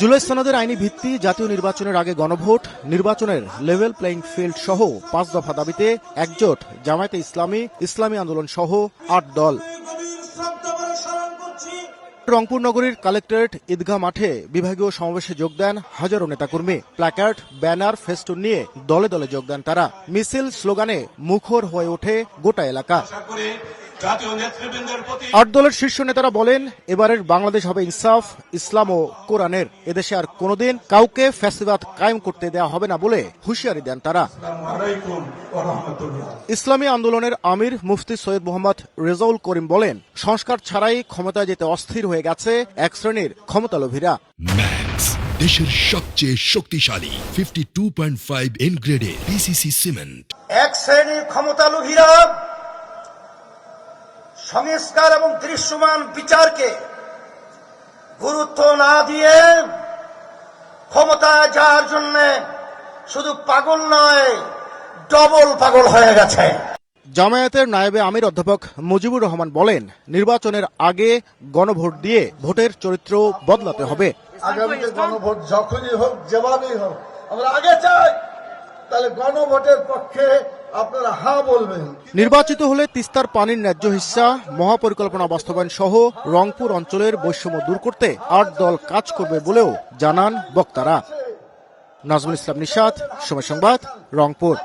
জুলাই সনদের আইনি ভিত্তি, জাতীয় নির্বাচনের আগে গণভোট, নির্বাচনের লেভেল প্লেইং ফিল্ড সহ পাঁচ দফা দাবিতে একজোট জামায়াতে ইসলামী ইসলামী আন্দোলন সহ আট দল। রংপুর নগরীর কালেক্টরেট ঈদগাহ মাঠে বিভাগীয় সমাবেশে যোগ দেন হাজারো নেতাকর্মী। প্ল্যাকার্ড, ব্যানার, ফেস্টুন নিয়ে দলে দলে যোগ দেন তারা। মিছিল স্লোগানে মুখর হয়ে ওঠে গোটা এলাকা। আট দলের শীর্ষ নেতারা বলেন এবারের বাংলাদেশ হবে ইনসাফ ইসলাম ও কোরআনের এদেশে আর কোনোদিন কাউকে ফ্যাসিবাদ কায়েম করতে দেওয়া হবে না বলে হুঁশিয়ারি দেন তারা। আসসালামু আলাইকুম ওয়া রাহমাতুল্লাহ। ইসলামী আন্দোলনের আমির মুফতি সৈয়দ মোহাম্মদ রেজাউল করিম বলেন সংস্কার ছাড়াই ক্ষমতায় যেতে অস্থির হয়ে গেছে এক শ্রেণির ক্ষমতালোভীরা। দেশের সবচেয়ে শক্তিশালী fifty two point five N গ্রেডের পিসিসি সিমেন্ট এক শ্রেণির ক্ষমতালোভীরা সংস্কার এবং দৃশ্যমান বিচারকে গুরুত্ব না দিয়ে ক্ষমতায় যাওয়ার জন্য শুধু পাগল নয় ডবল পাগল হয়ে গেছে। জামায়াতের নায়েবে আমির অধ্যাপক মুজিবুর রহমান বলেন নির্বাচনের আগে গণভোট দিয়ে ভোটের চরিত্র বদলাতে হবে। আগামীতে গণভোট যখনই হোক যেভাবেই হোক আমরা আগে চাই তাহলে গণভোটের পক্ষে নির্বাচিত হলে তিস্তার পানির ন্যায্য হিস্সা, মহাপরিকল্পনা বাস্তবায়ন সহ রংপুর অঞ্চলের বৈষম্য দূর করতে আট দল কাজ করবে বলেও জানান বক্তারা। নাজমুল ইসলাম নিশাত, সময় সংবাদ, রংপুর।